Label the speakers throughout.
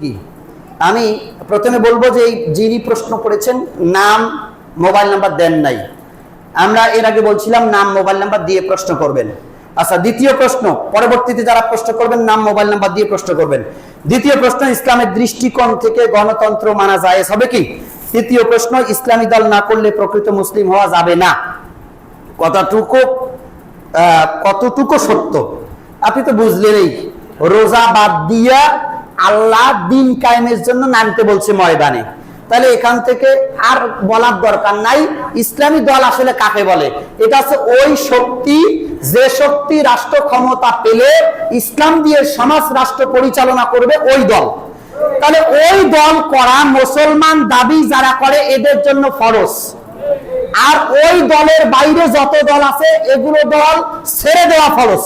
Speaker 1: কি? আমি প্রথমে বলব যে যিনি প্রশ্ন করেছেন, নাম, মোবাইল নাম্বার দেন নাই। আমরা এর আগে বলছিলাম, নাম, মোবাইল নাম্বার দিয়ে প্রশ্ন করবেন। আচ্ছা দ্বিতীয় প্রশ্ন, পরবর্তীতে যারা প্রশ্ন করবেন, নাম, মোবাইল নাম্বার দিয়ে প্রশ্ন করবেন। দ্বিতীয় প্রশ্ন, ইসলামের দৃষ্টিকোণ থেকে গণতন্ত্র মানা যায় হবে কি? তৃতীয় প্রশ্ন, ইসলামী দল না করলে প্রকৃত মুসলিম হওয়া যাবে না। কতটুকু কতটুকু সত্য? আপনি তো বুঝলেনই। রোজা বাদ দিয়া আল্লাহ দিন কায়েমের জন্য নামতে বলছে ময়দানে। তাহলে এখান থেকে আর বলার দরকার নাই। ইসলামী দল আসলে কাকে বলে? এটা হচ্ছে ওই শক্তি, যে শক্তি রাষ্ট্র ক্ষমতা পেলে ইসলাম দিয়ে সমাজ রাষ্ট্র পরিচালনা করবে ওই দল। তাহলে ওই দল করা মুসলমান দাবি যারা করে এদের জন্য ফরজ। আর ওই দলের বাইরে যত দল আছে, এগুলো দল ছেড়ে দেওয়া ফরজ।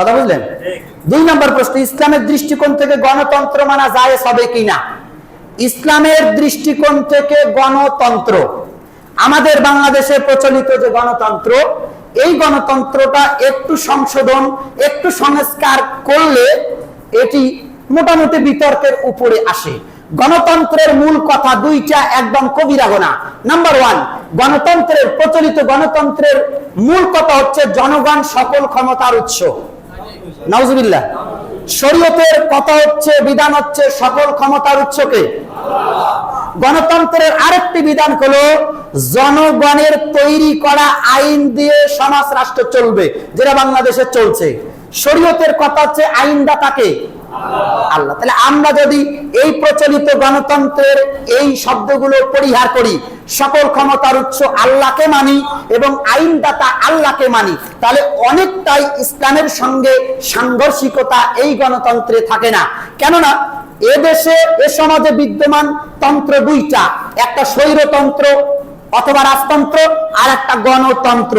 Speaker 1: কথা বুঝলেন? দুই নম্বর প্রশ্ন, ইসলামের দৃষ্টিকোণ থেকে গণতন্ত্র মানা যায় হবে কিনা? ইসলামের দৃষ্টিকোণ থেকে গণতন্ত্র। আমাদের বাংলাদেশে প্রচলিত যে গণতন্ত্র, এই গণতন্ত্রটা একটু সংশোধন, একটু সংস্কার করলে এটি মোটামুটি বিতর্কের উপরে আসে। গণতন্ত্রের মূল কথা দুইটা, একদম কবিরাগনা নাম্বার ওয়ান গণতন্ত্রের, প্রচলিত গণতন্ত্রের মূল কথা হচ্ছে জনগণ সকল ক্ষমতার উৎস। নাউজুবিল্লাহ। শরীয়তের কথা হচ্ছে, বিধান হচ্ছে সকল ক্ষমতার উৎসকে গণতন্ত্রের আরেকটি বিধান হলো, জনগণের তৈরি করা আইন দিয়ে সমাজ রাষ্ট্র চলবে, যেটা বাংলাদেশে চলছে। শরীয়তের কথা হচ্ছে আইনদাতাকে। আল্লাহ, তাহলে আমরা যদি এই প্রচলিত গণতন্ত্রের এই শব্দগুলো পরিহার করি সকল ক্ষমতার উৎস আল্লাহকে মানি এবং আইনদাতা আল্লাহকে মানি। তাহলে অনেকটাই ইসলামের সঙ্গে সাংঘর্ষিকতা এই গণতন্ত্রে থাকে না। কেননা, এ দেশে, এ সমাজে বিদ্যমান তন্ত্র দুইটা। একটা স্বৈরতন্ত্র অথবা রাজতন্ত্র, আর একটা গণতন্ত্র।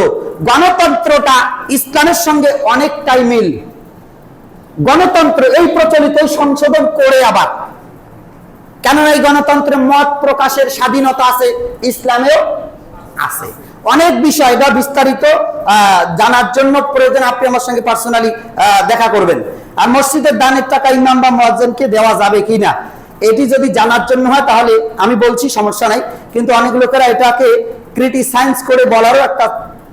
Speaker 1: গণতন্ত্রটা ইসলামের সঙ্গে অনেকটাই মিল। গণতন্ত্র এই প্রচলিত সংশোধন করে আবার কেননা এই গণতন্ত্রে মত প্রকাশের স্বাধীনতা আছে, ইসলামেও আছে। অনেক বিষয় বা বিস্তারিত জানার জন্য প্রয়োজন, আপনি আমার সঙ্গে পার্সোনালি দেখা করবেন। আর মসজিদের দানের টাকা ইমাম বা মহাজনকে দেওয়া যাবে কিনা এটি যদি জানার জন্য হয়, তাহলে আমি বলছি, সমস্যা নাই। কিন্তু অনেক লোকেরা এটাকে ক্রিটিসাইন্স করে বলারও একটা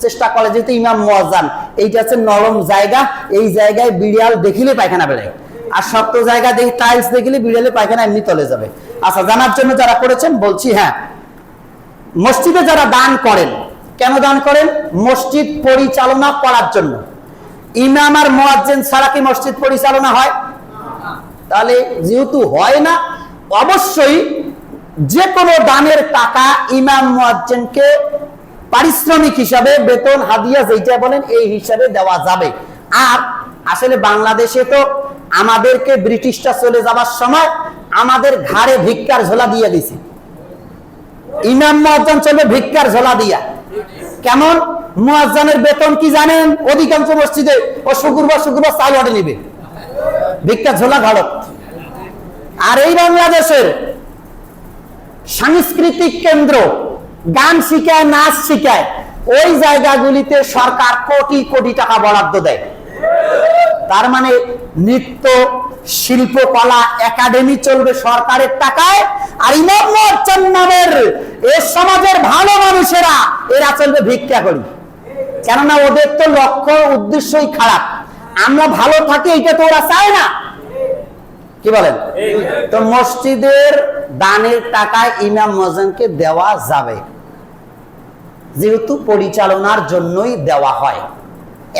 Speaker 1: চেষ্টা করে, যেহেতু ইমাম মোয়াজান এইটা হচ্ছে নরম জায়গা, এই জায়গায় বিড়িয়াল দেখিলে পায়খানা বেড়ায়। আর শক্ত জায়গা দেখি টাইলস দেখলে বিড়ালে পায়খানা এমনি তলে যাবে। আচ্ছা জানার জন্য যারা করেছেন, বলছি হ্যাঁ। মসজিদে যারা দান করেন, কেন দান করেন? মসজিদ পরিচালনা করার জন্য। ইমাম আর মোয়াজ্জেন ছাড়া কি মসজিদ পরিচালনা হয়? তাহলে যেহেতু হয় না, অবশ্যই যে কোনো দানের টাকা ইমাম মুয়াজ্জিনকে পারিশ্রমিক হিসাবে বেতন, হাদিয়া যেটা বলেন, এই হিসাবে দেওয়া যাবে। আর আসলে বাংলাদেশে তো আমাদেরকে ব্রিটিশটা চলে যাবার সময় আমাদের ঘাড়ে ভিক্ষার ঝোলা দিয়ে দিছে। ইমাম মুয়াজ্জিন চলবে ভিক্ষার ঝোলা দিয়া। কেমন? মুয়াজ্জানের বেতন কি জানেন? অধিকাংশ মসজিদে ও শুক্রবার শুক্রবার চাল অর্ডে নিবে। ভিক্ষা ঝোলা ঘাড়ত আর এই বাংলাদেশের সাংস্কৃতিক কেন্দ্র গান শিখায়, নাচ শিখায়, ওই জায়গাগুলিতে সরকার কোটি কোটি টাকা বরাদ্দ দেয়। তার মানে নৃত্য শিল্পকলা একাডেমি চলবে সরকারের টাকায়, আর ইমাম নামের এ সমাজের ভালো মানুষেরা, এরা চলবে ভিক্ষা করি কেননা ওদের তো লক্ষ্য উদ্দেশ্যই খারাপ। আমরা ভালো থাকি, এটা তো ওরা চায় না। কি বলেন? তো মসজিদের দানের টাকায় ইমাম মজনকে দেওয়া যাবে। যেহেতু পরিচালনার জন্যই দেওয়া হয়।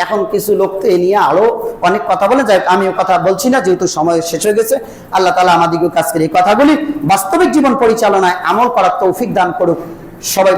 Speaker 1: এখন কিছু লোক তো এ নিয়ে আরও অনেক কথা বলে, যাই আমিও কথা বলছি না, যেহেতু সময় শেষ হয়ে গেছে। আল্লাহ তালা আমাদিকে কাজ করে এই কথাগুলি বাস্তবিক জীবন পরিচালনায় আমল করার তৌফিক দান করুক। সবাই